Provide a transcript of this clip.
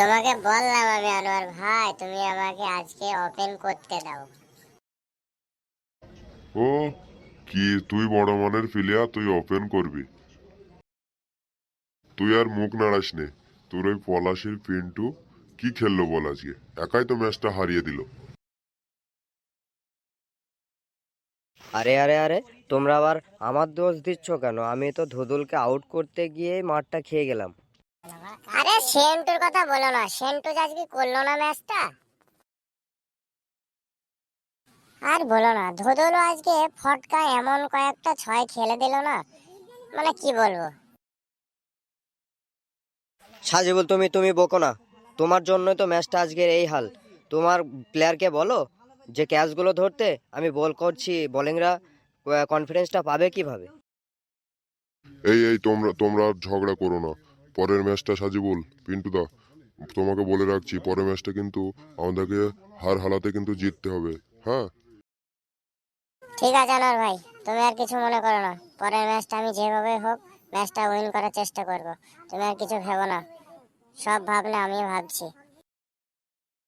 তোমাকে বললাম আমি আনোয়ার ভাই তুমি আমাকে আজকে ওপেন করতে দাও। ও কি? তুই বড় মানের প্লেয়ার তুই ওপেন করবি? তুই আর মুখ নাড়াস নে। তোর ওই পলাশির পিন্টু কি খেললো বল আজকে? একাই তো ম্যাচটা হারিয়ে দিল। আরে আরে আরে তোমরা আবার আমার দোষ দিচ্ছ কেন? আমি তো ধুদুলকে আউট করতে গিয়ে মারটা খেয়ে গেলাম। আরে সেন্টুর কথা বলো না সেন্টু যে আজকে করল না ম্যাচটা? আর বলো না ধোদলও আজকে ফটকা এমন কয়েকটা ছয় খেলে দিল না মানে কি বলব? সাজিবুল তুমি তুমি বকো না। তোমার জন্যই তো ম্যাচটা আজকের এই হাল। তোমার প্লেয়ারকে বলো যে ক্যাচগুলো ধরতে আমি বল করছি বোলিংরা কনফিডেন্সটা পাবে কীভাবে? এই এই তোমরা তোমরা ঝগড়া করো না। পরের ম্যাচটা সাজিবুল পিন্টু দা তোমাকে বলে রাখছি, পরের ম্যাচটা কিন্তু আমাদেরকে হার হালাতে কিন্তু জিততে হবে হ্যাঁ? ঠিক আছে আনোয়ার ভাই, তুমি আর কিছু মনে করো না, পরের ম্যাচটা আমি যেভাবে হোক, ম্যাচটা উইন করার চেষ্টা করব, তুমি আর কিছু ভেবো না, সব ভাবলে আমি ভাবছি।